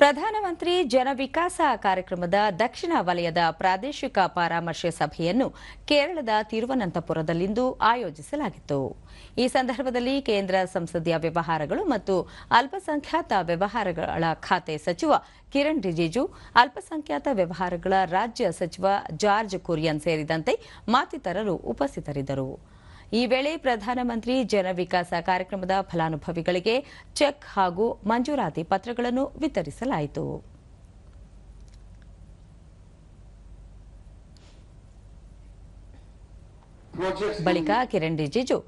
ಪ್ರಧಾನಮಂತ್ರಿ ಜನವಿಕಾಸ ಕಾರ್ಯಕ್ರಮದ ದಕ್ಷಿಣ ವಲಯದ ಪ್ರಾದೇಶಿಕ ಪರಾಮರ್ಶೆ ಸಭೆಯನ್ನು ಕೇರಳದ ತಿರುವನಂತಪುರದಲ್ಲಿಂದು ಆಯೋಜಿಸಲಾಗಿತ್ತು. ಈ ಸಂದರ್ಭದಲ್ಲಿ ಕೇಂದ್ರ ಸಂಸದೀಯ ವ್ಯವಹಾರಗಳು ಮತ್ತು ಅಲ್ಪಸಂಖ್ಯಾತ ವ್ಯವಹಾರಗಳ ಖಾತೆ ಸಚಿವ ಕಿರಣ್ ರಿಜಿಜು, ಅಲ್ಪಸಂಖ್ಯಾತ ವ್ಯವಹಾರಗಳ ರಾಜ್ಯ ಸಚಿವ ಜಾರ್ಜ್ ಕುರಿಯನ್ ಸೇರಿದಂತೆ ಮತ್ತಿತರರು ಉಪಸ್ಥಿತರಿದ್ದರು. ಈ ವೇಳೆ ಪ್ರಧಾನಮಂತ್ರಿ ಜನವಿಕಾಸ ಕಾರ್ಯಕ್ರಮದ ಫಲಾನುಭವಿಗಳಿಗೆ ಚೆಕ್ ಹಾಗೂ ಮಂಜೂರಾತಿ ಪತ್ರಗಳನ್ನು ವಿತರಿಸಲಾಯಿತು. ಬಳಿಕ ಕಿರಣ್ ರಿಜಿಜು,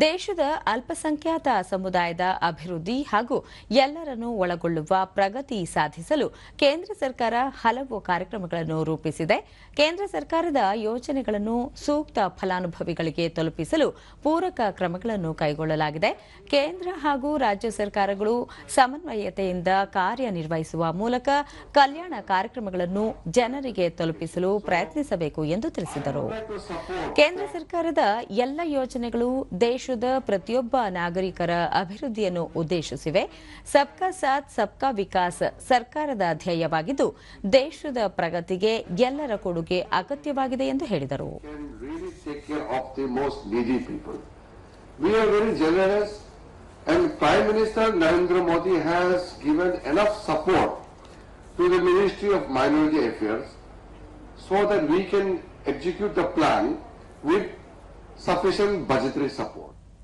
ದೇಶದ ಅಲ್ಪಸಂಖ್ಯಾತ ಸಮುದಾಯದ ಅಭಿವೃದ್ಧಿ ಹಾಗೂ ಎಲ್ಲರನ್ನೂ ಒಳಗೊಳ್ಳುವ ಪ್ರಗತಿ ಸಾಧಿಸಲು ಕೇಂದ್ರ ಸರ್ಕಾರ ಹಲವು ಕಾರ್ಯಕ್ರಮಗಳನ್ನು ರೂಪಿಸಿದೆ. ಕೇಂದ್ರ ಸರ್ಕಾರದ ಯೋಜನೆಗಳನ್ನು ಸೂಕ್ತ ಫಲಾನುಭವಿಗಳಿಗೆ ತಲುಪಿಸಲು ಪೂರಕ ಕ್ರಮಗಳನ್ನು ಕೈಗೊಳ್ಳಲಾಗಿದೆ. ಕೇಂದ್ರ ಹಾಗೂ ರಾಜ್ಯ ಸರ್ಕಾರಗಳು ಸಮನ್ವಯತೆಯಿಂದ ಕಾರ್ಯನಿರ್ವಹಿಸುವ ಮೂಲಕ ಕಲ್ಯಾಣ ಕಾರ್ಯಕ್ರಮಗಳನ್ನು ಜನರಿಗೆ ತಲುಪಿಸಲು ಪ್ರಯತ್ನಿಸಬೇಕು ಎಂದು ತಿಳಿಸಿದರು. ಕೇಂದ್ರ ಸರ್ಕಾರ ಸರ್ಕಾರದ ಎಲ್ಲ ಯೋಜನೆಗಳು ದೇಶದ ಪ್ರತಿಯೊಬ್ಬ ನಾಗರಿಕರ ಅಭಿವೃದ್ಧಿಯನ್ನು ಉದ್ದೇಶಿಸಿವೆ. ಸಬ್ ಕಾ ಸಾಥ್ ಸಬ್ ಕಾ ವಿಕಾಸ್ ಸರ್ಕಾರದ ಧ್ಯೇಯವಾಗಿದ್ದು, ದೇಶದ ಪ್ರಗತಿಗೆ ಎಲ್ಲರ ಕೊಡುಗೆ ಅಗತ್ಯವಾಗಿದೆ ಎಂದು ಹೇಳಿದರು. Sufficient budgetary support.